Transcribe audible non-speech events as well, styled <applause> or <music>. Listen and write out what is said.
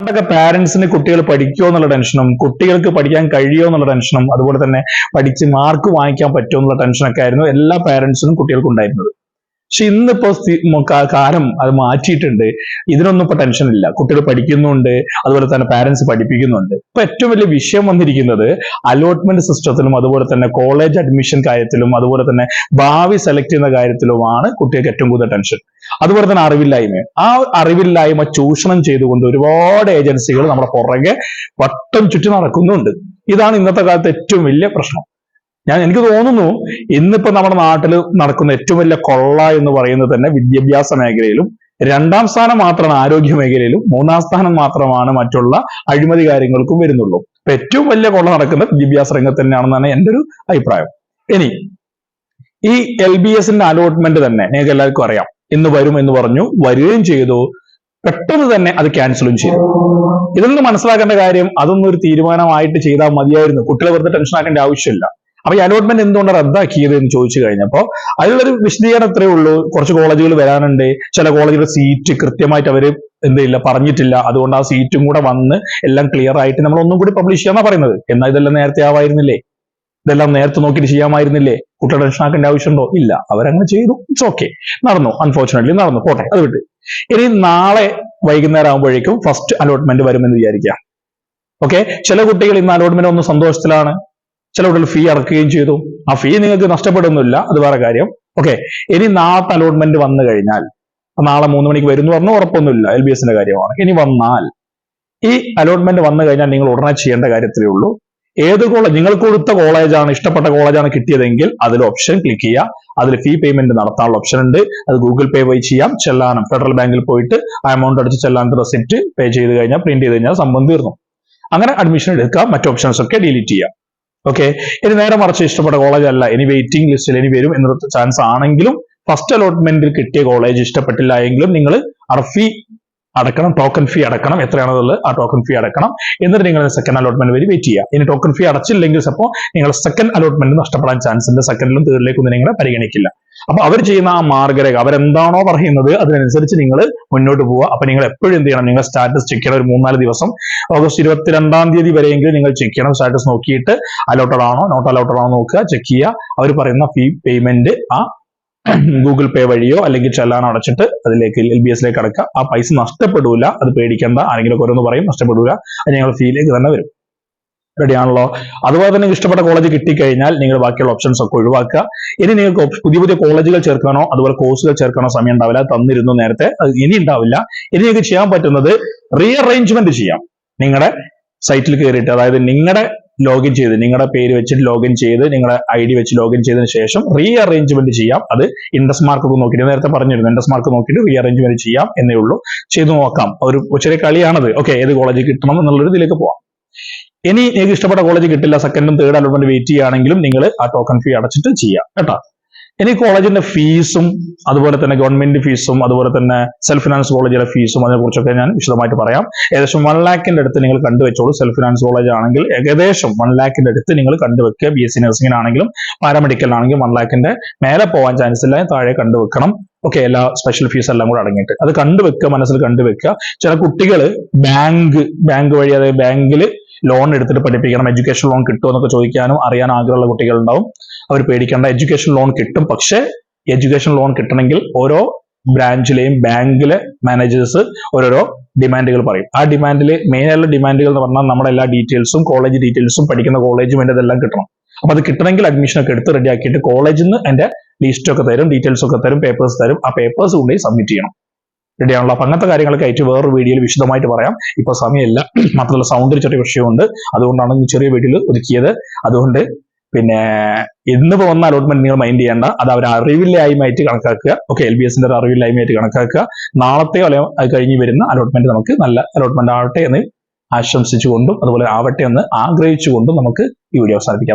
പണ്ടൊക്കെ പാരന്റ്സിന് കുട്ടികൾ പഠിക്കുമോ എന്നുള്ള ടെൻഷനും കുട്ടികൾക്ക് പഠിക്കാൻ കഴിയുമോ എന്നുള്ള ടെൻഷനും അതുപോലെ തന്നെ പഠിച്ച് മാർക്ക് വാങ്ങിക്കാൻ പറ്റുമോ എന്നുള്ള ടെൻഷനൊക്കെ ആയിരുന്നു എല്ലാ പാരന്റ്സിനും കുട്ടികൾക്കും ഉണ്ടായിരുന്നത് പക്ഷെ ഇന്നിപ്പോ കാലം അത് മാറ്റിയിട്ടുണ്ട്. ഇതിനൊന്നും ഇപ്പൊ ടെൻഷൻ ഇല്ല. കുട്ടികൾ പഠിക്കുന്നുണ്ട്. അതുപോലെ തന്നെ പാരന്റ്സ് പഠിപ്പിക്കുന്നുണ്ട്. ഇപ്പൊ ഏറ്റവും വലിയ വിഷയം വന്നിരിക്കുന്നത് അലോട്ട്മെന്റ് സിസ്റ്റത്തിലും അതുപോലെ തന്നെ കോളേജ് അഡ്മിഷൻ കാര്യത്തിലും അതുപോലെ തന്നെ ഭാവി സെലക്ട് ചെയ്യുന്ന കാര്യത്തിലുമാണ് കുട്ടികൾക്ക് ഏറ്റവും കൂടുതൽ ടെൻഷൻ അതുപോലെ തന്നെ അറിവില്ലായ്മ. ആ അറിവില്ലായ്മ ചൂഷണം ചെയ്തുകൊണ്ട് ഒരുപാട് ഏജൻസികൾ നമ്മുടെ പുറകെ വട്ടം ചുറ്റി നടക്കുന്നുണ്ട്. ഇതാണ് ഇന്നത്തെ കാലത്ത് ഏറ്റവും വലിയ പ്രശ്നം. ഞാൻ എനിക്ക് തോന്നുന്നു ഇന്നിപ്പോ നമ്മുടെ നാട്ടിൽ നടക്കുന്ന ഏറ്റവും വലിയ കൊള്ള എന്ന് പറയുന്നത് തന്നെ വിദ്യാഭ്യാസ മേഖലയിലും രണ്ടാം സ്ഥാനം മാത്രമാണ് ആരോഗ്യ മേഖലയിലും മൂന്നാം സ്ഥാനം മാത്രമാണ് മറ്റുള്ള അഴിമതി കാര്യങ്ങൾക്കും വരുന്നുള്ളൂ. അപ്പൊ ഏറ്റവും വലിയ കൊള്ള നടക്കുന്നത് വിദ്യാഭ്യാസ രംഗത്ത് തന്നെയാണെന്നാണ് എന്റെ ഒരു അഭിപ്രായം. ഇനി ഈ എൽ ബി എസിന്റെ അലോട്ട്മെന്റ് തന്നെ നിങ്ങൾക്ക് എല്ലാവർക്കും അറിയാം. ഇന്ന് വരും എന്ന് പറഞ്ഞു വരികയും ചെയ്തു. പെട്ടെന്ന് തന്നെ അത് ക്യാൻസലും ചെയ്തു. ഇതിൽ മനസ്സിലാക്കേണ്ട കാര്യം? അതൊന്നും ഒരു തീരുമാനമായിട്ട് ചെയ്താൽ മതിയായിരുന്നു. കുട്ടികളെ വെറുതെ ടെൻഷൻ ആക്കേണ്ട ആവശ്യമില്ല. അപ്പൊ ഈ അലോട്ട്മെന്റ് എന്തുകൊണ്ട് റദ്ദാക്കിയത് എന്ന് ചോദിച്ചു കഴിഞ്ഞപ്പോൾ അതിലൊരു വിശദീകരണം ഇത്രയേ ഉള്ളൂ. കുറച്ച് കോളേജുകൾ വരാനുണ്ട്. ചില കോളേജുകളുടെ സീറ്റ് കൃത്യമായിട്ട് അവർ എന്തില്ല പറഞ്ഞിട്ടില്ല. അതുകൊണ്ട് ആ സീറ്റും കൂടെ വന്ന് എല്ലാം ക്ലിയർ ആയിട്ട് നമ്മൾ ഒന്നും കൂടി പബ്ലിഷ് ചെയ്യാന്നാ പറയുന്നത്. എന്നാൽ ഇതെല്ലാം നേരത്തെ ആവായിരുന്നില്ലേ? ഇതെല്ലാം നേരത്തെ നോക്കിയിട്ട് ചെയ്യാമായിരുന്നില്ലേ? കുട്ടികളെ ടെൻഷൻ ആക്കേണ്ട ആവശ്യമുണ്ടോ? ഇല്ല. അവരങ്ങനെ ചെയ്തു. ഇറ്റ്സ് ഓക്കെ നടന്നു. അൺഫോർച്ചുനേറ്റ്ലി നടന്നു. പോട്ടെ. അത് വിട്ട്. ഇനി നാളെ വൈകുന്നേരം ആകുമ്പോഴേക്കും ഫസ്റ്റ് അലോട്ട്മെന്റ് വരുമെന്ന് വിചാരിക്കാം ഓക്കെ ചില കുട്ടികൾ ഇന്ന് അലോട്ട്മെന്റ് ഒന്ന് സന്തോഷത്തിലാണ്. ചില ഉടൽ ഫീ അടക്കുകയും ചെയ്തു. ആ ഫീ നിങ്ങൾക്ക് നഷ്ടപ്പെടുന്നില്ല അത് വേറെ കാര്യം. ഓക്കെ ഇനി നാളത്തെ അലോട്ട്മെന്റ് വന്നു കഴിഞ്ഞാൽ നാളെ മൂന്ന് മണിക്ക് വരുന്നു പറഞ്ഞ ഉറപ്പൊന്നുമില്ല. എൽ ബി എസിന്റെ കാര്യമാണ്. ഇനി വന്നാൽ ഈ അലോട്ട്മെന്റ് വന്നു കഴിഞ്ഞാൽ നിങ്ങൾ ഉടനെ ചെയ്യേണ്ട കാര്യത്തിലേ ഉള്ളൂ. ഏത് കോളേജ് നിങ്ങൾ കൊടുത്ത കോളേജാണ് ഇഷ്ടപ്പെട്ട കോളേജാണ് കിട്ടിയതെങ്കിൽ അതിൽ ഓപ്ഷൻ ക്ലിക്ക് ചെയ്യുക. അതിൽ ഫീ പേയ്മെന്റ് നടത്താനുള്ള ഓപ്ഷൻ ഉണ്ട്. അത് ഗൂഗിൾ പേ വഴി ചെയ്യാം. ചെല്ലാനും ഫെഡറൽ ബാങ്കിൽ പോയിട്ട് ആ എമൗണ്ട് അടിച്ച് ചെല്ലാനത്തെ റെസിപ്റ്റ് പേ ചെയ്ത് കഴിഞ്ഞാൽ പ്രിന്റ് ചെയ്ത് കഴിഞ്ഞാൽ സംഭവം തീർന്നു. അങ്ങനെ അഡ്മിഷൻ എടുക്കുക. മറ്റു ഓപ്ഷൻസ് ഒക്കെ ഡിലീറ്റ് ചെയ്യാം ഓക്കെ ഇനി നേരെ മറിച്ച് ഇഷ്ടപ്പെട്ട കോളേജ് അല്ല. ഇനി വെയിറ്റിംഗ് ലിസ്റ്റിൽ ഇനി വരും എന്ന ചാൻസ് ആണെങ്കിലും ഫസ്റ്റ് അലോട്ട്മെന്റിൽ കിട്ടിയ കോളേജ് ഇഷ്ടപ്പെട്ടില്ല എങ്കിലും നിങ്ങൾ അർഫി അടക്കണം ടോക്കൺ ഫീ അടക്കണം. എത്രയാണെന്നുള്ളത് ആ ടോക്കൺ ഫീ അടക്കണം. എന്നിട്ട് നിങ്ങൾ സെക്കൻഡ് അലോട്ട്മെന്റ് വരെ വെയിറ്റ് ചെയ്യുക. ഇനി ടോക്കൺ ഫീ അടച്ചില്ലെങ്കിൽ അപ്പോൾ നിങ്ങൾ സെക്കൻഡ് അലോട്ട്മെന്റ് നഷ്ടപ്പെടാൻ ചാൻസ് ഉണ്ട്. സെക്കൻഡിലും തേർഡിലേക്കും നിങ്ങളെ പരിഗണിക്കില്ല. അപ്പൊ അവർ ചെയ്യുന്ന ആ മാർഗരേഖ അവരെന്താണോ പറയുന്നത് അതിനനുസരിച്ച് നിങ്ങൾ മുന്നോട്ട് പോവുക. അപ്പൊ നിങ്ങൾ എപ്പോഴും എന്ത് ചെയ്യണം? നിങ്ങൾ സ്റ്റാറ്റസ് ചെക്ക് ചെയ്യണം ഒരു മൂന്നാൽ ദിവസം. ഓഗസ്റ്റ് ഇരുപത്തിരണ്ടാം തീയതി വരെയെങ്കിലും നിങ്ങൾ ചെക്ക് ചെയ്യണം. സ്റ്റാറ്റസ് നോക്കിയിട്ട് അലോട്ടഡ് ആണോ നോട്ട് അലോട്ടഡ് ആണോ നോക്കുക. ചെക്ക് ചെയ്യുക. അവർ പറയുന്ന ഫീ പേയ്മെന്റ് ആ <clears throat> ഗൂഗിൾ പേ വഴിയോ അല്ലെങ്കിൽ ചെല്ലാനോ അടച്ചിട്ട് അതിലേക്ക് എൽ ബി എസിലേക്ക് അടക്കുക. ആ പൈസ നഷ്ടപ്പെടൂല. അത് പേടിക്കേണ്ട. ആരെങ്കിലും ഓരോന്ന് പറയും നഷ്ടപ്പെടൂല. അത് ഞങ്ങൾ ഫീയിലേക്ക് തന്നെ വരും. റെഡി ആണല്ലോ അതുപോലെ തന്നെ ഇഷ്ടപ്പെട്ട കോളേജ് കിട്ടിക്കഴിഞ്ഞാൽ നിങ്ങൾ ബാക്കിയുള്ള ഓപ്ഷൻസ് ഒക്കെ ഒഴിവാക്കുക. ഇനി നിങ്ങൾക്ക് പുതിയ പുതിയ കോളേജുകൾ ചേർക്കാനോ അതുപോലെ കോഴ്സുകൾ ചേർക്കാനോ സമയം ഉണ്ടാവില്ല. തന്നിരുന്നു നേരത്തെ ഇനി ഉണ്ടാവില്ല. ഇനി നിങ്ങൾക്ക് ചെയ്യാൻ പറ്റുന്നത് റീഅറേഞ്ച്മെന്റ് ചെയ്യാം. നിങ്ങളുടെ സൈറ്റിൽ കയറിയിട്ട് അതായത് നിങ്ങളുടെ ലോഗിൻ ചെയ്ത് നിങ്ങളുടെ പേര് വെച്ചിട്ട് ലോഗിൻ ചെയ്ത് നിങ്ങളുടെ ഐ ഡി വെച്ച് ലോഗിൻ ചെയ്തതിന് ശേഷം റീ അറേഞ്ച്മെന്റ് ചെയ്യാം. അത് ഇൻഡസ് മാർക്ക് ഒക്കെ നോക്കിയിട്ട് നേരത്തെ പറഞ്ഞിരുന്നു ഇൻഡസ് മാർക്ക് നോക്കിയിട്ട് റീ അറേഞ്ച്മെന്റ് ചെയ്യാം എന്നേ ഉള്ളൂ. ചെയ്തു നോക്കാം. ഒരു ചെറിയ കളിയാണത്. ഓക്കെ ഏത് കോളേജ് കിട്ടണം എന്നുള്ളൊരു ഇതിലേക്ക് പോവാം. ഇനി നിങ്ങൾക്ക് ഇഷ്ടപ്പെട്ട കോളേജ് കിട്ടില്ല സെക്കൻഡും തേർഡ് അലോട്ട്മെന്റ് വെയിറ്റ് ചെയ്യുകയാണെങ്കിലും നിങ്ങൾ ആ ടോക്കൺ ഫീ അടച്ചിട്ട് ചെയ്യാം കേട്ടോ? ഇനി കോളേജിന്റെ ഫീസും അതുപോലെ തന്നെ ഗവൺമെന്റ് ഫീസും അതുപോലെ തന്നെ സെൽഫ് ഫിനാൻസ് കോളേജിലെ ഫീസും അതിനെക്കുറിച്ചൊക്കെ ഞാൻ വിശദമായിട്ട് പറയാം. ഏകദേശം വൺ ലാഖിന്റെ അടുത്ത് നിങ്ങൾ കണ്ടുവെച്ചോളൂ. സെൽഫ് ഫിനാൻസ് കോളേജ് ആണെങ്കിൽ ഏകദേശം വൺ ലാഖിന്റെ അടുത്ത് നിങ്ങൾ കണ്ടുവെക്കുക. ബി എസ് സി നഴ്സിംഗിനാണെങ്കിലും പാരാമെഡിക്കലിനാണെങ്കിലും വൺ ലാഖിന്റെ മേലെ പോകാൻ ചാൻസ് ഇല്ല താഴെ കണ്ടുവെക്കണം. ഓക്കെ എല്ലാ സ്പെഷ്യൽ ഫീസ് എല്ലാം കൂടെ അടങ്ങിയിട്ട്. അത് കണ്ടുവെക്കുക മനസ്സിൽ കണ്ടുവെക്കുക. ചില കുട്ടികൾ ബാങ്ക് ബാങ്ക് വഴി അതായത് ബാങ്കിൽ ലോൺ എടുത്തിട്ട് പഠിപ്പിക്കണം എഡ്യൂക്കേഷൻ ലോൺ കിട്ടുമോ എന്നൊക്കെ ചോദിക്കാനും അറിയാൻ ആഗ്രഹമുള്ള കുട്ടികളുണ്ടാവും. അവർ പേടിക്കേണ്ട എഡ്യൂക്കേഷൻ ലോൺ കിട്ടും. പക്ഷേ എഡ്യൂക്കേഷൻ ലോൺ കിട്ടണമെങ്കിൽ ഓരോ ബ്രാഞ്ചിലെയും ബാങ്കിലെ മാനേജേഴ്സ് ഓരോരോ ഡിമാൻഡുകൾ പറയും. ആ ഡിമാൻഡിൽ മെയിൻ ആയിട്ടുള്ള ഡിമാൻഡുകൾ എന്ന് പറഞ്ഞാൽ നമ്മുടെ എല്ലാ ഡീറ്റെയിൽസും കോളേജ് ഡീറ്റെയിൽസും പഠിക്കുന്ന കോളേജും എന്റെ ഇതെല്ലാം കിട്ടണം. അപ്പൊ അത് കിട്ടണമെങ്കിൽ അഡ്മിഷൻ ഒക്കെ എടുത്ത് റെഡി ആക്കിയിട്ട് കോളേജിൽ നിന്ന് എന്റെ ലിസ്റ്റ് ഒക്കെ തരും ഡീറ്റെയിൽസ് ഒക്കെ തരും പേപ്പേഴ്സ് തരും. ആ പേപ്പേഴ്സ് കൊണ്ടുപോയി സബ്മിറ്റ് ചെയ്യണം. റെഡി ആണല്ലോ അങ്ങനത്തെ കാര്യങ്ങളൊക്കെ ആയിട്ട് വേറൊരു വീഡിയോയിൽ വിശദമായിട്ട് പറയാം. ഇപ്പൊ സമയമില്ല. മാത്രമല്ല സൗണ്ടിൽ ചെറിയ വിഷയമുണ്ട്. അതുകൊണ്ടാണ് ചെറിയ വീഡിയോയിൽ ഒതുക്കിയത്. അതുകൊണ്ട് പിന്നെ എന്ന് പോകുന്ന അലോട്ട്മെന്റ് നിങ്ങൾ മൈൻഡ് ചെയ്യേണ്ട. അത് അവർ അറിവില്ലായ്മയായിട്ട് കണക്കാക്കുക. ഓക്കെ എൽ ബി എസിന്റെ ഒരു അറിവില്ലായ്മയായിട്ട് കണക്കാക്കുക. നാളത്തെ അല്ലെങ്കിൽ കഴിഞ്ഞ് വരുന്ന അലോട്ട്മെന്റ് നമുക്ക് നല്ല അലോട്ട്മെന്റ് ആവട്ടെ എന്ന് ആശംസിച്ചുകൊണ്ടും അതുപോലെ ആവട്ടെ എന്ന് ആഗ്രഹിച്ചുകൊണ്ടും നമുക്ക് ഈ വീഡിയോ അവസാനിപ്പിക്കാം.